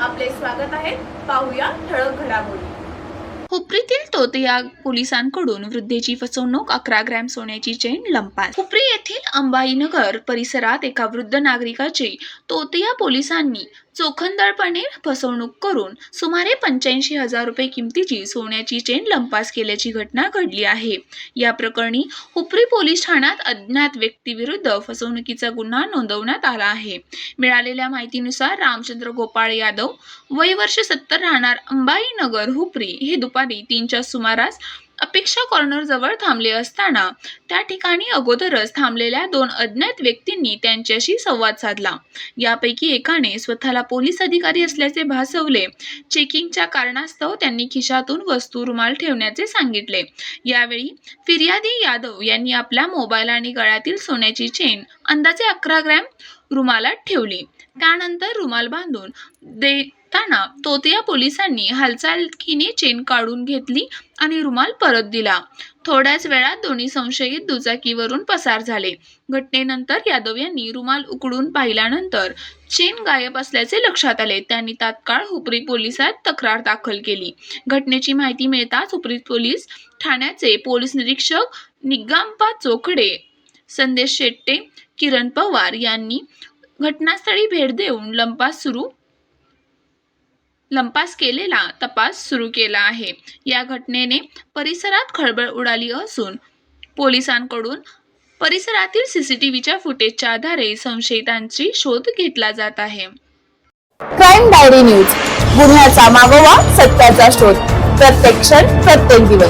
आपले स्वागत आहे. पाहूया ठळक घडामोडी. हुपरीतील तोतया पोलिसांकडून वृद्धेची फसवणूक अकरा ग्रॅम सोन्याची चेन लंपास. हुपरी येथील अंबाईनगर परिसरात एका वृद्ध नागरिकाची तोतया पोलिसांनी चोखंदळपणे फसवणूक करून सुमारे पंच्याऐंशी हजार रुपये किमतीची सोन्याची चेन लंपास केल्याची घटना घडली आहे. या प्रकरणी हुपरी पोलीस ठाण्यात अज्ञात व्यक्तीविरुद्ध फसवणुकीचा गुन्हा नोंदवण्यात आला आहे. मिळालेल्या माहितीनुसार रामचंद्र गोपाळ यादव वय वर्ष सत्तर राहणार अंबाई नगर हुपरी हे दुपारी तीनच्या सुमारास अपेक्षा कॉर्नर जवळ थांबले असताना त्या ठिकाणी अगोदरच थांबलेल्या दोन अज्ञात व्यक्तींनी त्यांच्याशी संवाद साधला. यापैकी एकाने स्वतःला पोलीस अधिकारी असल्याचे भासवले. चेकिंगच्या कारणास्तव त्यांनी खिशातून वस्तू रुमाल ठेवण्याचे सांगितले. यावेळी फिर्यादी यादव यांनी आपला मोबाईल आणि गळ्यातील सोन्याची चेन अंदाजे अकरा ग्रॅम रुमालात ठेवली. त्यानंतर रुमाल बांधून दे देताना तोतिया पोलिसांनी हालचालकीने चेन काढून घेतली आणि रुमाल परत दिला. थोड्याच वेळात दोन्ही संशयित दुचाकीवरून पसार झाले. घटनेनंतर यादव यांनी रुमाल उकडून पाहिल्यानंतर चेन गायब असल्याचे लक्षात आले. त्यांनी तात्काळ हुपरी पोलिसात तक्रार दाखल केली. घटनेची माहिती मिळताच हुपरी पोलीस ठाण्याचे पोलीस निरीक्षक निगांपा चोखडे संदेश शेट्टे किरण पवार यांनी घटनास्थळी भेट देऊन लंपास सुरू लंपास केलेला तपास सुरू केला आहे. या घटनेने परिसरात खळबळ उडाली असून पोलिसांकडून परिसरातील सीसीटीव्हीच्या फुटेजच्या आधारे संशयितांची शोध घेतला जात आहे. Crime diary news. गुन्ह्याचा मागोवा सत्याचा शोध. प्रत्येक क्षण प्रत्येक दिवस.